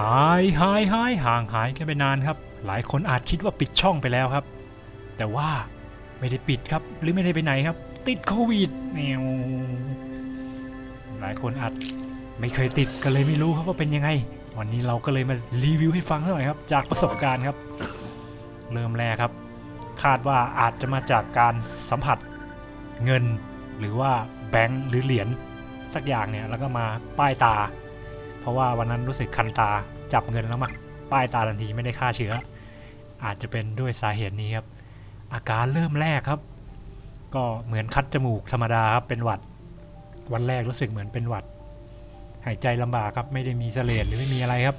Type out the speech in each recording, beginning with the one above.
หายหายหายห่างหายกันไปนานครับ หลายคนอาจคิดว่าปิดช่องไปแล้วครับ แต่ว่าไม่ได้ปิดครับ หรือไม่ได้ไปไหนครับ ติดโควิดแนวหลายคนอาจไม่เคยติดก็เลยไม่รู้ครับว่าเป็นยังไง วันนี้เราก็เลยมารีวิวให้ฟังหน่อยครับ จากประสบการณ์ครับ เริ่มแรกครับ คาดว่าอาจจะมาจากการสัมผัสเงิน หรือว่าแบงค์หรือเหรียญสักอย่างเนี่ยแล้วก็มาป้ายตา เพราะว่าวันนั้นรู้สึกคันตาจับเงินแล้วมาป้ายตาทันทีไม่ได้ฆ่าเชื้อ อาจจะเป็นด้วยสาเหตุนี้ครับ อาการเริ่มแรกครับ ก็เหมือนคัดจมูกธรรมดาครับเป็นหวัด วันแรกรู้สึกเหมือนเป็นหวัด หายใจลำบากครับไม่ได้มีเสลดหรือไม่มีอะไรครับ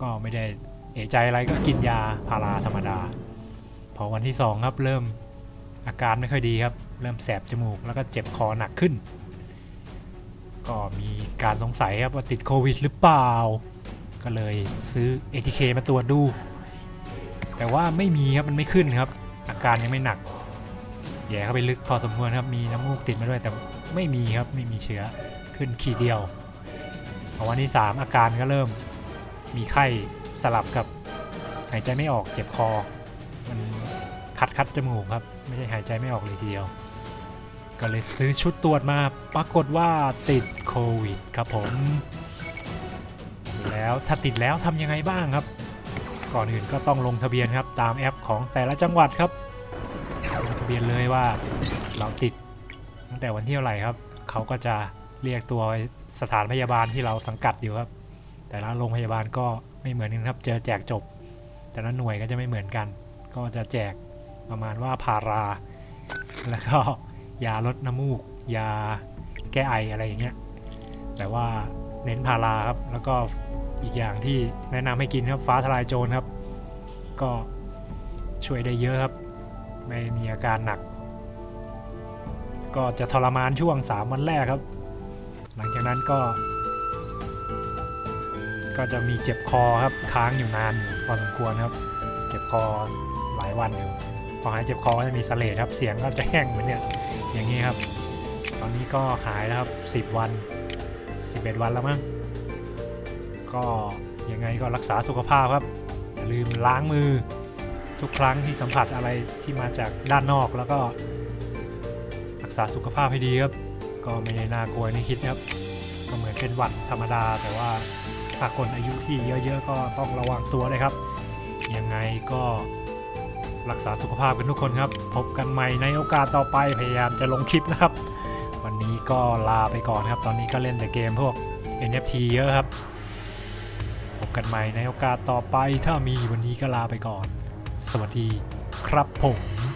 ก็ไม่ได้เอะใจอะไรก็กินยาพาราธรรมดา พอวันที่สองครับเริ่มอาการไม่ค่อยดีครับ เริ่มแสบจมูกแล้วก็เจ็บคอหนักขึ้น ก็มีการสงสัยครับว่าติดโควิดหรือเปล่า ก็เลยซื้อ ATK มาตรวจดู แต่ว่าไม่มีครับมันไม่ขึ้นครับ อาการยังไม่หนักแย่เข้าไปลึกพอสมควรครับ มีน้ำมูกติดมาด้วยแต่ไม่มีครับไม่มีเชื้อขึ้นขีดเดียวพอวันที่ 3 อาการก็เริ่มมีไข้สลับกับหายใจไม่ออกเจ็บคอ มันคัดคัดจมูกครับ ไม่ใช่หายใจไม่ออกเลยทีเดียว ก็เลยซื้อชุดตรวจมาปรากฏว่าติดโควิดครับผม แล้วถ้าติดแล้วทำยังไงบ้างครับ ก่อนอื่นก็ต้องลงทะเบียนครับตามแอปของแต่ละจังหวัดครับลงทะเบียนเลยว่าเราติดตั้งแต่วันที่เท่าไหร่ครับ เขาก็จะเรียกตัวสถานพยาบาลที่เราสังกัดอยู่ครับ แต่ละโรงพยาบาลก็ไม่เหมือนกันครับ เจอแจกจบ แต่ละหน่วยก็จะไม่เหมือนกัน ก็จะแจกประมาณว่าพารา แล้วก็ ยาลดน้ำมูก ยาแก้ไออะไรอย่างเงี้ยแต่ว่าเน้นพาราครับ แล้วก็อีกอย่างที่แนะนำให้กินครับฟ้าทลายโจรครับ ก็ช่วยได้เยอะครับ ไม่มีอาการหนัก ก็จะทรมานช่วง 3 วันแรกครับ หลังจากนั้นก็ ก็จะมีเจ็บคอครับค้างอยู่นานพอสมควรครับ เจ็บคอหลายวันอยู่พอหายเจ็บคอก็จะมีเสลดครับ เสียงก็จะแห้งเหมือนเนี่ย อย่างนี้ครับ ตอนนี้ก็หายแล้วครับ 10 วัน 11 วันแล้วมั้งก็ยังไงก็รักษาสุขภาพครับอย่าลืมล้างมือทุกครั้งที่สัมผัสอะไรที่มาจากด้านนอกแล้วก็ รักษาสุขภาพให้ดีครับ ก็ไม่ได้น่ากลัวในคิดครับก็เหมือนเป็นหวัดธรรมดา แต่ว่าถ้าคนอายุที่เยอะๆก็ต้องระวังตัวเลยครับ ยังไงก็ รักษาสุขภาพกันทุกคนครับ พบกันใหม่ในโอกาสต่อไปพยายามจะลงคลิปนะครับ วันนี้ก็ลาไปก่อนครับ ตอนนี้ก็เล่นแต่เกมพวก NFT เยอะครับ พบกันใหม่ในโอกาสต่อไปถ้ามีวันนี้ก็ลาไปก่อน สวัสดีครับผม